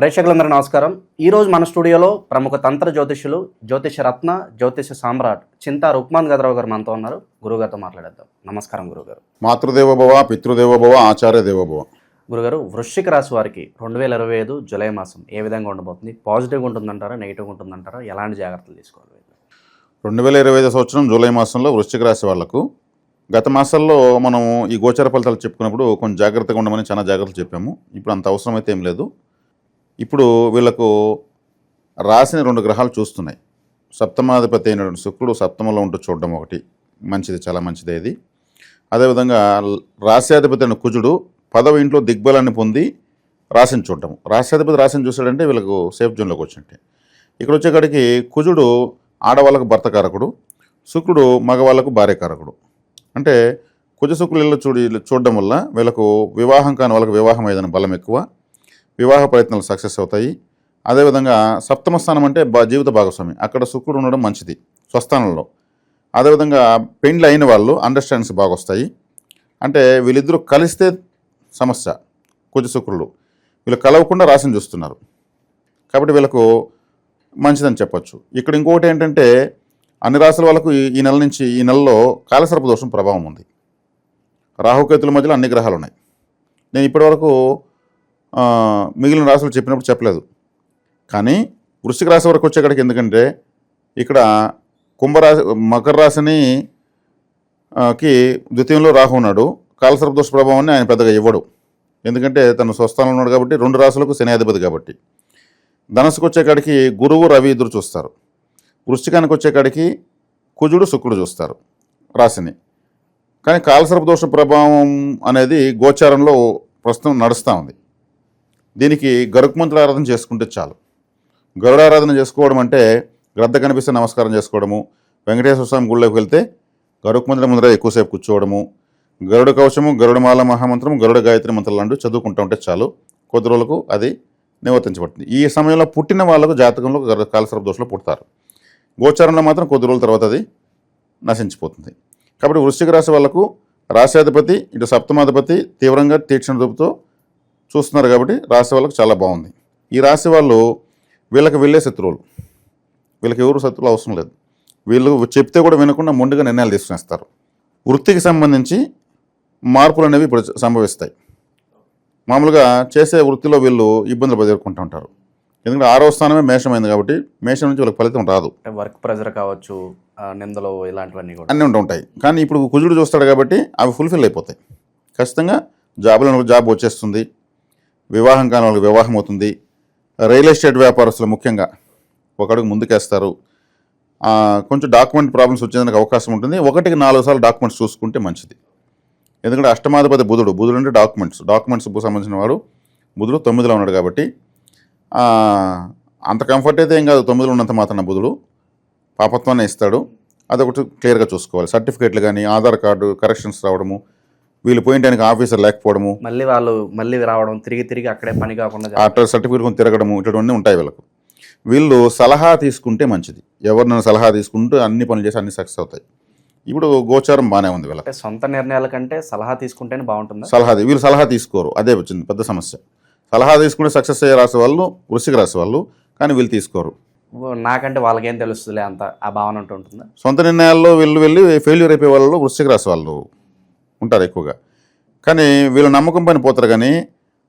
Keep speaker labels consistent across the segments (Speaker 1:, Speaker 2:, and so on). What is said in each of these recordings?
Speaker 1: ప్రేక్షకులందరూ నమస్కారం. ఈరోజు మన స్టూడియోలో ప్రముఖ తంత్ర జ్యోతిష్యులు జ్యోతిష రత్న జ్యోతిష సామ్రాట్ చింతా రుక్మాన్ గదరావు గారు మనతో ఉన్నారు. గురుగారితో మాట్లాడేద్దాం. నమస్కారం గురుగారు
Speaker 2: మాతృదేవోభవ పితృదేవోభవ ఆచార్య దేవోభవ
Speaker 1: గురుగారు వృశ్చిక రాశి వారికి రెండు వేల ఇరవై ఐదు జూలై మాసం ఏ విధంగా ఉండబోతుంది? పాజిటివ్గా ఉంటుందంటారా? నెగిటివ్గా ఉంటుందంటారా? ఎలాంటి జాగ్రత్తలు తీసుకోవాలి?
Speaker 2: రెండు వేల ఇరవై ఐదు సంవత్సరం జూలై మాసంలో వృశ్చిక రాశి వాళ్ళకు గత మాసాల్లో మనం ఈ గోచర ఫలితాలు చెప్పుకున్నప్పుడు కొంచెం జాగ్రత్తగా ఉండమని చాలా జాగ్రత్తలు చెప్పాము. ఇప్పుడు అంత అవసరం అయితే ఏం లేదు. ఇప్పుడు వీళ్ళకు రాసిన రెండు గ్రహాలు చూస్తున్నాయి. సప్తమాధిపతి అయినటువంటి శుక్రుడు సప్తమంలో ఉంటూ చూడడం ఒకటి. మంచిది చాలా మంచిది ఇది. అదేవిధంగా రాశ్యాధిపతి అయిన కుజుడు పదవ ఇంట్లో దిగ్బలాన్ని పొంది రాశిని చూడటం. రాశ్యాధిపతి రాశిని చూశాడంటే వీళ్ళకు సేఫ్ జోన్లోకి వచ్చినట్టే. ఇక్కడ వచ్చేకాడికి కుజుడు ఆడవాళ్ళకు భర్త కారకుడు శుక్రుడు మగవాళ్ళకు భార్య కారకుడు అంటే కుజ శుక్రులు ఇల్లు చూడి చూడడం వల్ల వీళ్ళకు వివాహం కాని వాళ్ళకు వివాహం ఏదైనా బలం ఎక్కువ. వివాహ ప్రయత్నాలు సక్సెస్ అవుతాయి. అదేవిధంగా సప్తమ స్థానం అంటే బా జీవిత భాగస్వామి. అక్కడ శుక్రుడు ఉండడం మంచిది స్వస్థానంలో. అదేవిధంగా పెండ్లి అయిన వాళ్ళు అండర్స్టాండింగ్స్ బాగా వస్తాయి అంటే వీళ్ళిద్దరూ కలిస్తే సమస్య కుజ శుక్రులు. వీళ్ళు కలవకుండా రాశిని చూస్తున్నారు. కాబట్టి వీళ్ళకు మంచిదని చెప్పచ్చు. ఇక్కడ ఇంకొకటి ఏంటంటే అన్ని రాశుల వాళ్ళకు ఈ- నెల నుంచి ఈ నెలలో కాలసర్ప దోషం ప్రభావం ఉంది. రాహుకేతుల మధ్యలో అన్ని గ్రహాలు ఉన్నాయి. నేను ఇప్పటివరకు మిగిలిన రాశులు చెప్పినప్పుడు చెప్పలేదు. కానీ వృశ్చిక రాశి వరకు వచ్చేక్కడికి ఎందుకంటే ఇక్కడ కుంభరాశి మకర రాశిని కి ద్వితీయంలో రాహు ఉన్నాడు. కాలసర్పదోష ప్రభావాన్ని ఆయన పెద్దగా ఇవ్వడు. ఎందుకంటే తన స్వస్థానంలో ఉన్నాడు కాబట్టి రెండు రాశులకు శనియాధిపతి కాబట్టి. ధనస్సుకు వచ్చేకాడికి గురువు రవి ఇద్దరు చూస్తారు. వృశ్చికానికి వచ్చేకాడికి కుజుడు శుక్రుడు చూస్తారు రాశిని. కానీ కాలసర్పదోష ప్రభావం అనేది గోచారంలో ప్రస్తుతం నడుస్తూ ఉంది. దీనికి గరుక్మంతుల ఆరాధన చేసుకుంటే చాలు. గరుడారాధన చేసుకోవడం అంటే గ్రద్ద కనిపిస్తే నమస్కారం చేసుకోవడము వెంకటేశ్వర స్వామి గుళ్ళోకి వెళ్తే గరుక్మంతుల ముందర ఎక్కువసేపు కూర్చోవడము గరుడ కవచము గరుడమాల మహామంత్రం గరుడ గాయత్రి మంత్రం లాంటివి చదువుకుంటూ ఉంటే చాలు. కొద్ది రోజులకు అది నివర్తించబడుతుంది. ఈ సమయంలో పుట్టిన వాళ్ళకు జాతకంలో గరు- కాలసర్ప దోషంలో పుడతారు. గోచారంలో మాత్రం కొద్ది రోజుల తర్వాత అది నశించిపోతుంది. కాబట్టి వృశ్చిక రాశి వాళ్ళకు రాశాధిపతి ఇటు సప్తమాధిపతి తీవ్రంగా తీక్షణ చూపుతో చూస్తున్నారు కాబట్టి రాశి వాళ్ళకు చాలా బాగుంది. ఈ రాశి వాళ్ళు వీళ్ళకి వెళ్ళే శత్రువులు. వీళ్ళకి ఎవరు శత్రువులు అవసరం లేదు. వీళ్ళు చెప్తే కూడా వినకుండా మొండిగా నిర్ణయాలు తీసుకునేస్తారు. వృత్తికి సంబంధించి మార్పులు అనేవి ఇప్పుడు సంభవిస్తాయి. మామూలుగా చేసే వృత్తిలో వీళ్ళు ఇబ్బందులు ఎదుర్కొంటూ ఉంటారు. ఎందుకంటే ఆరో స్థానమే మేషమైంది కాబట్టి మేషం నుంచి వీళ్ళకి ఫలితం రాదు.
Speaker 1: వర్క్ ప్రెజర్ కావచ్చు నిందలు ఇలాంటివన్నీ కూడా.
Speaker 2: అన్నీ ఉంటూ ఉంటాయి. కానీ ఇప్పుడు కుజుడు చూస్తాడు కాబట్టి అవి ఫుల్ఫిల్ అయిపోతాయి. ఖచ్చితంగా జాబులో జాబ్ వచ్చేస్తుంది. వివాహం కాని వాళ్ళకి వివాహం అవుతుంది. రియల్ ఎస్టేట్ వ్యాపారస్తులు ముఖ్యంగా ఒక ముందుకేస్తారు. కొంచెం డాక్యుమెంట్ ప్రాబ్లమ్స్ వచ్చేందుకు అవకాశం ఉంటుంది. ఒకటికి నాలుగు సార్లు డాక్యుమెంట్స్ చూసుకుంటే మంచిది. ఎందుకంటే అష్టమాధిపతి బుధుడు బుధుడు అంటే డాక్యుమెంట్స్. డాక్యుమెంట్స్కు సంబంధించిన వాడు బుధుడు తొమ్మిదిలో ఉన్నాడు కాబట్టి. అంత కంఫర్ట్ అయితే ఏం కాదు. తొమ్మిదిలో ఉన్నంత మాత్రం బుధుడు పాపత్వాన్ని ఇస్తాడు. అదొకటి క్లియర్గా చూసుకోవాలి. సర్టిఫికేట్లు కానీ ఆధార్ కార్డు కరెక్షన్స్ రావడము వీళ్ళు పోయిన టైంకి ఆఫీసర్ లేకపోవడము
Speaker 1: మళ్ళీ వాళ్ళు మళ్ళీ రావడం తిరిగి తిరిగి అక్కడే పని కాకుండా
Speaker 2: ఆ సర్టిఫికేట్ కొని తిరగడము ఇటువంటివన్నీ ఉంటాయి వీళ్ళకు. వీళ్ళు సలహా తీసుకుంటే మంచిది. ఎవరినైనా సలహా తీసుకుంటూ అన్ని పనులు చేసి అన్ని సక్సెస్ అవుతాయి. ఇప్పుడు గోచారం బాగానే ఉంది వీళ్ళకి.
Speaker 1: సొంత నిర్ణయాల కంటే సలహా తీసుకుంటేనే బాగుంటుందా?
Speaker 2: సలహా వీళ్ళు సలహా తీసుకోరు. అదే వచ్చింది పెద్ద సమస్య. సలహా తీసుకుంటే సక్సెస్ అయ్యే రాసే వాళ్ళు వృశ్చిక రాశి వాళ్ళు కానీ వీళ్ళు తీసుకోరు.
Speaker 1: నాకంటే వాళ్ళకేం తెలుస్తుందిలే అంత ఆ భావన ఉంటూ ఉంటుందా?
Speaker 2: సొంత నిర్ణయాల్లో వీళ్ళు వెళ్ళి ఫెయిల్యూర్ అయిపోయే వాళ్ళు వృశ్చిక రాశి వాళ్ళు. ఉంటారు ఎక్కువగా. కానీ వీళ్ళు నమ్మకం పైన పోతారు కానీ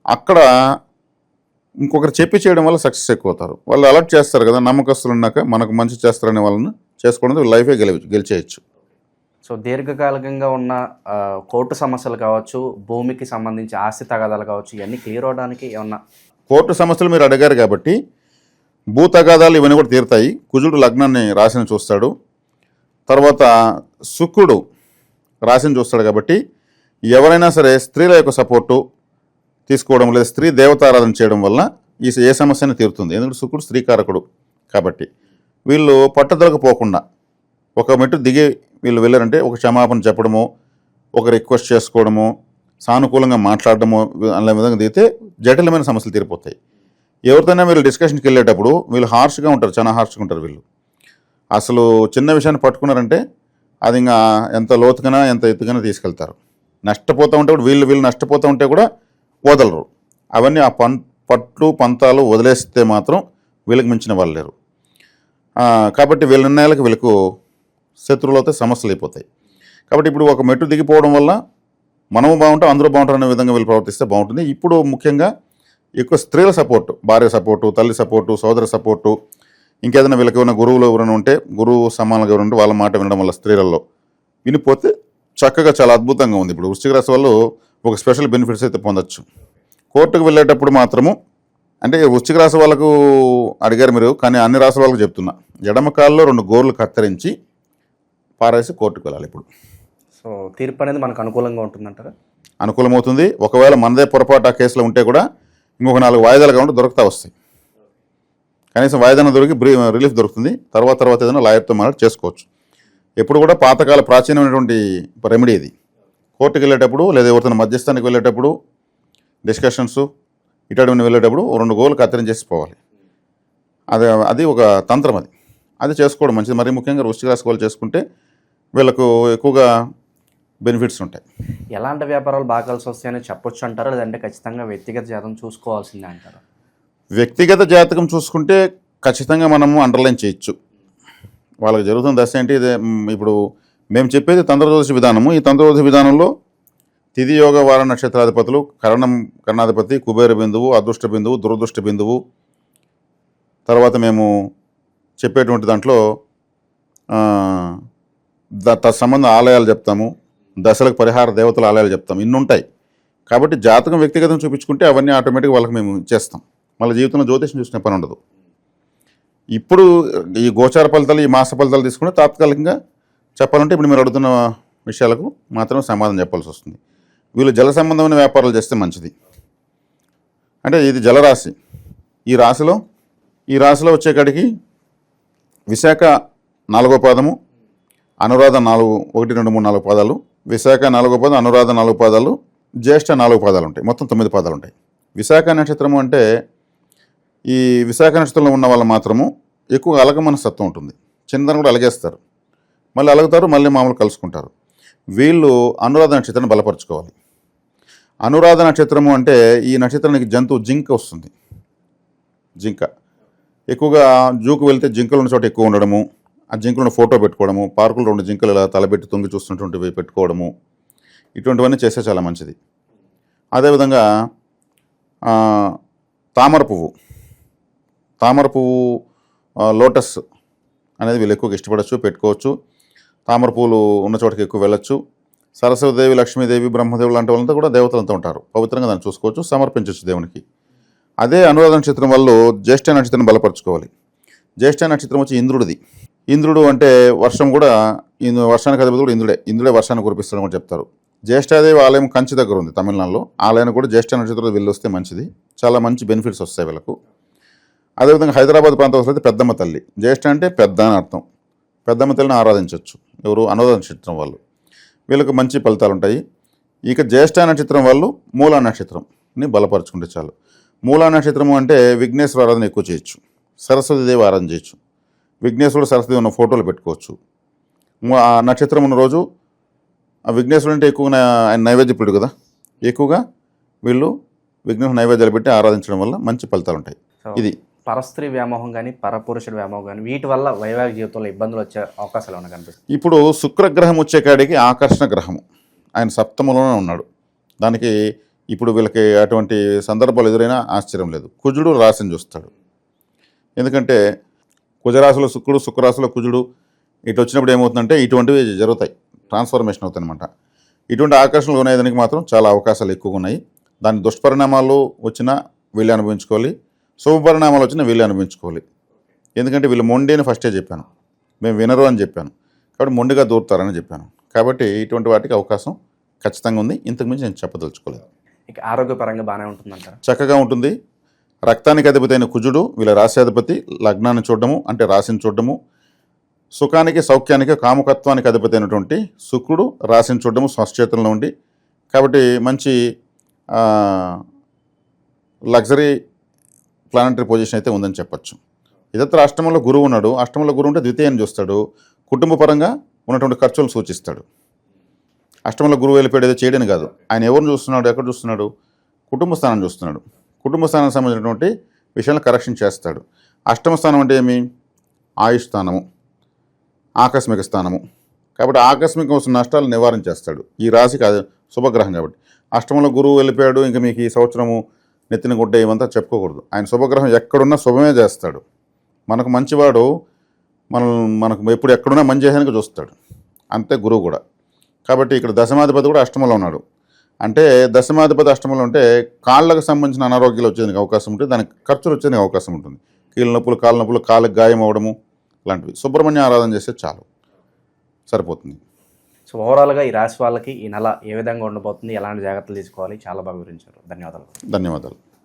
Speaker 2: అక్కడ ఇంకొకరు చెప్పి చేయడం వల్ల సక్సెస్ ఎక్కువ అవుతారు వాళ్ళు అలర్ట్ చేస్తారు కదా నమ్మకస్తులు ఉన్నాక మనకు మంచి చేస్తారనే వాళ్ళని చేసుకోవడం లైఫే గెలి గెలిచేయచ్చు.
Speaker 1: సో దీర్ఘకాలికంగా ఉన్న కోర్టు సమస్యలు కావచ్చు భూమికి సంబంధించి ఆస్తి తగాదాలు కావచ్చు ఇవన్నీ క్లియర్ అవడానికి ఏమన్నా
Speaker 2: కోర్టు సమస్యలు మీరు అడిగారు కాబట్టి భూ తగాదాలు ఇవన్నీ కూడా తీరుతాయి. కుజుడు లగ్నాన్ని రాశిని చూస్తాడు. తర్వాత శుక్రుడు రాశిని చూస్తాడు కాబట్టి ఎవరైనా సరే స్త్రీల యొక్క సపోర్టు తీసుకోవడం లేదా స్త్రీ దేవతారాధన చేయడం వల్ల ఈ ఏ సమస్యను తీరుతుంది. ఎందుకంటే శుక్రుడు స్త్రీకారకుడు కాబట్టి వీళ్ళు పట్టుదలకు పోకుండా ఒక మెట్టు దిగి వీళ్ళు వెళ్ళారంటే ఒక క్షమాపణ చెప్పడము ఒక రిక్వెస్ట్ చేసుకోవడము సానుకూలంగా మాట్లాడడము అనే విధంగా దిగితే జటిలమైన సమస్యలు తీరిపోతాయి. ఎవరితోనే వీళ్ళు డిస్కషన్కి వెళ్ళేటప్పుడు వీళ్ళు హార్ష్గా ఉంటారు చాలా హార్ష్గా ఉంటారు వీళ్ళు. అసలు చిన్న విషయాన్ని పట్టుకున్నారంటే అది ఇంకా ఎంత లోతుకైనా ఎంత ఎత్తుకైనా తీసుకెళ్తారు. నష్టపోతూ ఉంటే కూడా వీళ్ళు వీళ్ళు నష్టపోతూ ఉంటే కూడా వదలరు. అవన్నీ ఆ పం పట్లు పంతాలు వదిలేస్తే మాత్రం వీళ్ళకి మించిన వాళ్ళు లేరు. కాబట్టి వీళ్ళ నిర్ణయాలకు వీళ్ళకు శత్రువులు అయితే సమస్యలు అయిపోతాయి. కాబట్టి ఇప్పుడు ఒక మెట్టు దిగిపోవడం వల్ల మనము బాగుంటాం అందరూ బాగుంటారు అనే విధంగా వీళ్ళు ప్రవర్తిస్తే బాగుంటుంది. ఇప్పుడు ముఖ్యంగా ఎక్కువ స్త్రీల సపోర్టు భార్య సపోర్టు తల్లి సపోర్టు సోదర సపోర్టు ఇంకేదైనా వీళ్ళకి ఉన్న గురువులు ఎవరైనా ఉంటే గురువు సమానంగా ఎవరైనా ఉంటే వాళ్ళ మాట వినడం వల్ల స్త్రీలలో వినిపోతే చక్కగా చాలా అద్భుతంగా ఉంది. ఇప్పుడు వృశ్చిక రాశి వాళ్ళు ఒక స్పెషల్ బెనిఫిట్స్ అయితే పొందొచ్చు. కోర్టుకు వెళ్ళేటప్పుడు మాత్రము అంటే వృశ్చిక రాశి వాళ్ళకు అడిగారు మీరు కానీ అన్ని రాశి వాళ్ళకు చెప్తున్నా. ఎడమ కాల్లో రెండు గోర్లు కత్తిరించి పారేసి కోర్టుకు వెళ్ళాలి ఇప్పుడు.
Speaker 1: సో తీర్పు అనేది మనకు అనుకూలంగా ఉంటుందంటారా?
Speaker 2: అనుకూలమవుతుంది. ఒకవేళ మనదే పొరపాటు ఆ కేసులో ఉంటే కూడా ఇంకొక నాలుగు వాయిదాలు కాకుండా దొరుకుతా వస్తాయి. కనీసం వాయిదాన దొరికి బ్రీ రిలీఫ్ దొరుకుతుంది. తర్వాత తర్వాత ఏదైనా లాయర్తో మాట్లాడి చేసుకోవచ్చు. ఎప్పుడు కూడా పాతకాల ప్రాచీనమైనటువంటి రెమెడీ ఇది. కోర్టుకి వెళ్ళేటప్పుడు లేదా ఎవరితో మధ్యస్థానికి వెళ్ళేటప్పుడు డిస్కషన్స్ ఇటువంటి వెళ్ళేటప్పుడు రెండు గోలు కత్తిరించేసి పోవాలి. అది అది ఒక తంత్రం అది. అది చేసుకోవడం మంచిది. మరి ముఖ్యంగా వృష్టిక రాశి వాళ్ళు చేసుకుంటే వీళ్ళకు ఎక్కువగా బెనిఫిట్స్ ఉంటాయి.
Speaker 1: ఎలాంటి వ్యాపారాలు బాగా కలిసి వస్తాయని చెప్పొచ్చు అంటారా? లేదంటే ఖచ్చితంగా వ్యక్తిగత జాతం చూసుకోవాల్సిందే అంటారా?
Speaker 2: వ్యక్తిగత జాతకం చూసుకుంటే ఖచ్చితంగా మనము అండర్లైన్ చేయొచ్చు. వాళ్ళకి జరుగుతున్న దశ ఏంటి? ఇదే ఇప్పుడు మేము చెప్పేది తంత్రదోష విధానము. ఈ తంత్రదోష విధానంలో తిథి యోగ వార నక్షత్రాధిపతులు కరణం కర్ణాధిపతి కుబేర బిందువు అదృష్ట బిందువు దురదృష్ట బిందువు. తర్వాత మేము చెప్పేటువంటి దాంట్లో ఆ, తత్సంబంధ ఆలయాలు చెప్తాము. దశలకు పరిహార దేవతల ఆలయాలు చెప్తాము. ఇన్ని ఉంటాయి. కాబట్టి జాతకం వ్యక్తిగతం చూపించుకుంటే అవన్నీ ఆటోమేటిక్గా వాళ్ళకి మేము చేస్తాం. మళ్ళీ జీవితంలో జ్యోతిషం చూసిన పని ఉండదు. ఇప్పుడు ఈ గోచార ఫలితాలు ఈ మాస ఫలితాలు తీసుకుంటే తాత్కాలికంగా చెప్పాలంటే ఇప్పుడు మీరు అడుగుతున్న విషయాలకు మాత్రం సమాధానం చెప్పాల్సి వస్తుంది. వీళ్ళు జల సంబంధమైన వ్యాపారాలు చేస్తే మంచిది. అంటే ఇది జలరాశి. ఈ రాశిలో ఈ రాశిలో వచ్చేకాడికి విశాఖ నాలుగో పాదము అనురాధ నాలుగు ఒకటి రెండు మూడు నాలుగు పాదాలు విశాఖ నాలుగో పాదం అనురాధ నాలుగు పాదాలు జ్యేష్ఠ నాలుగు పాదాలు ఉంటాయి. మొత్తం తొమ్మిది పాదాలు ఉంటాయి. విశాఖ నక్షత్రము అంటే ఈ విశాఖ నక్షత్రంలో ఉన్న వాళ్ళు మాత్రము ఎక్కువ అలగ మనస్తత్వం ఉంటుంది. చిన్నదాన్ని కూడా అలగేస్తారు. మళ్ళీ అలుగుతారు మళ్ళీ మామూలు కలుసుకుంటారు. వీళ్ళు అనురాధ నక్షత్రాన్ని బలపరుచుకోవాలి. అనురాధ నక్షత్రము అంటే ఈ నక్షత్రానికి జంతువు జింక వస్తుంది. జింక. ఎక్కువగా జూకు వెళ్తే జింకలు ఉన్న చోట ఎక్కువ ఉండడము ఆ జింకలను ఫోటో పెట్టుకోవడము పార్కులు రెండు జింకలు ఇలా తలబెట్టి తొంగి చూస్తుంటుంటివి పెట్టుకోవడము ఇటువంటివన్నీ చేస్తే చాలా మంచిది. అదేవిధంగా తామర పువ్వు. తామర పువ్వు లోటస్ అనేది వీళ్ళు ఎక్కువగా ఇష్టపడచ్చు పెట్టుకోవచ్చు. తామర పూలు ఉన్న చోటకి ఎక్కువ వెళ్ళొచ్చు. సరస్వతిదేవి లక్ష్మీదేవి బ్రహ్మదేవులు లాంటి వాళ్ళంతా కూడా దేవతలంతా ఉంటారు. పవిత్రంగా దాన్ని చూసుకోవచ్చు సమర్పించవచ్చు దేవునికి. అదే అనురాధ నక్షత్రం వల్ల జ్యేష్ఠ నక్షత్రం బలపరుచుకోవాలి. జ్యేష్ఠ నక్షత్రం వచ్చి ఇంద్రుడిది. ఇంద్రుడు అంటే వర్షం కూడా ఇందు- వర్షానికి అధిపతి కూడా ఇంద్రుడే. ఇంద్రుడే వర్షాన్ని కురిపిస్తాడని కూడా చెప్తారు. జ్యేష్ఠాదేవి ఆలయం కంచి దగ్గర ఉంది తమిళనాడులో. ఆలయాన్ని కూడా జ్యేష్ఠ నక్షత్రం వెళ్ళి వస్తే మంచిది. చాలా మంచి బెనిఫిట్స్ వస్తాయి వీళ్ళకు. అదేవిధంగా హైదరాబాద్ ప్రాంతం వస్తే పెద్దమ్మ తల్లి. జ్యేష్ఠ అంటే పెద్ద అని అర్థం. పెద్దమ్మ తల్లిని ఆరాధించవచ్చు ఎవరు? అనురాధ నక్షత్రం వాళ్ళు. వీళ్ళకు మంచి ఫలితాలు ఉంటాయి. ఇక జ్యేష్ఠ నక్షత్రం వాళ్ళు మూలా నక్షత్రంని బలపరుచుకుంటే చాలు. మూలా నక్షత్రము అంటే విఘ్నేశ్వర ఆరాధన ఎక్కువ చేయొచ్చు. సరస్వతీదేవి ఆరాధన చేయొచ్చు. విఘ్నేశ్వరుడు సరస్వతి ఉన్న ఫోటోలు పెట్టుకోవచ్చు. ఆ నక్షత్రం ఉన్న రోజు ఆ విఘ్నేశ్వరుడు అంటే ఎక్కువగా ఆయన నైవేద్యపుడు కదా? ఎక్కువగా వీళ్ళు విఘ్నేశ్వర నైవేద్యాలు పెట్టి ఆరాధించడం వల్ల మంచి ఫలితాలు ఉంటాయి. ఇది.
Speaker 1: పరస్త్రీ వ్యామోహం కానీ పరపురుషుడు వ్యామోహం కానీ వీటి వల్ల వైవాహిక జీవితంలో ఇబ్బందులు వచ్చే అవకాశాలు ఏమైనా కనిపిస్తుంది
Speaker 2: ఇప్పుడు శుక్రగ్రహం వచ్చే కాడికి ఆకర్షణ గ్రహము. ఆయన సప్తములోనే ఉన్నాడు. దానికి ఇప్పుడు వీళ్ళకి అటువంటి సందర్భాలు ఎదురైనా ఆశ్చర్యం లేదు. కుజుడు రాశిని చూస్తాడు. ఎందుకంటే కుజరాశిలో శుక్రుడు శుక్రరాశిలో కుజుడు ఇటు వచ్చినప్పుడు ఏమవుతుందంటే ఇటువంటివి జరుగుతాయి. ట్రాన్స్ఫర్మేషన్ అవుతాయన్నమాట. ఇటువంటి ఆకర్షణలు కొనేదానికి మాత్రం చాలా అవకాశాలు ఎక్కువగా ఉన్నాయి. దాని దుష్పరిణామాలు వచ్చినా వీళ్ళు అనుభవించుకోవాలి. శుభపరిణామాలు వచ్చినా వీళ్ళే అనుభవించుకోవాలి. ఎందుకంటే వీళ్ళు మొండిని ఫస్టే చెప్పాను. మేము వినరు అని చెప్పాను. కాబట్టి మొండిగా దూరుతారని చెప్పాను. కాబట్టి ఇటువంటి వాటికి అవకాశం ఖచ్చితంగా ఉంది. ఇంతకుమించి నేను చెప్పదలుచుకోలేదు.
Speaker 1: ఇక ఆరోగ్యపరంగా బాగానే ఉంటుందంటారా?
Speaker 2: చక్కగా ఉంటుంది. రక్తానికి అధిపతి అయిన కుజుడు వీళ్ళ రాశ్యాధిపతి లగ్నాన్ని చూడడము అంటే రాశిని చూడడము. సుఖానికి సౌఖ్యానికి కాముకత్వానికి అధిపతి అయినటువంటి శుక్రుడు రాశిని చూడడము స్వశ్చేతంలో ఉండి. కాబట్టి మంచి లగ్జరీ ప్లానటరీ పొజిషన్ అయితే ఉందని చెప్పొచ్చు. ఇదత్ర అష్టమంలో గురువు ఉన్నాడు. అష్టమంలో గురువు ఉంటే ద్వితీయాన్ని చూస్తాడు. కుటుంబ పరంగా ఉన్నటువంటి ఖర్చులు సూచిస్తాడు. అష్టమంలో గురువు వెళ్ళిపోయాడు ఏదో చేయడని కాదు. ఆయన ఎవరిని చూస్తున్నాడు? ఎక్కడ చూస్తున్నాడు? కుటుంబ స్థానం చూస్తున్నాడు. కుటుంబ స్థానానికి సంబంధించినటువంటి విషయాలను కరెక్షన్ చేస్తాడు. అష్టమ స్థానం అంటే ఏమి? ఆయుష్ స్థానము. ఆకస్మిక స్థానము. కాబట్టి ఆకస్మిక వస్తున్న నష్టాలు నివారణ చేస్తాడు. ఈ రాశికి కాదు శుభగ్రహం కాబట్టి. అష్టమంలో గురువు వెళ్ళిపోయాడు. ఇంకా మీకు ఈ సంవత్సరము నెత్తిన గుడ్డ ఏమంతా చెప్పుకోకూడదు. ఆయన శుభగ్రహం ఎక్కడున్నా శుభమే చేస్తాడు. మనకు మంచివాడు మనం మనకు ఎప్పుడు ఎక్కడున్నా మంచి చేయడానికి చూస్తాడు. అంతే గురువు కూడా. కాబట్టి ఇక్కడ దశమాధిపతి కూడా అష్టమంలో ఉన్నాడు. అంటే దశమాధిపతి అష్టమంలో ఉంటే కాళ్ళకు సంబంధించిన అనారోగ్యాలు వచ్చేందుకు అవకాశం ఉంటుంది. దానికి ఖర్చులు వచ్చేందుకు అవకాశం ఉంటుంది. కీళ్ళ నొప్పులు కాళ్ళ నొప్పులు కాళ్ళకు గాయం అవడము లాంటివి. సుబ్రహ్మణ్య ఆరాధన చేస్తే చాలు. సరిపోతుంది.
Speaker 1: సో ఓవరాల్గా ఈ రాశి వాళ్ళకి ఈ నెల ఏ విధంగా ఉండబోతుంది ఎలాంటి జాగ్రత్తలు తీసుకోవాలి చాలా బాగా వివరించారు. ధన్యవాదాలు.
Speaker 2: ధన్యవాదాలు.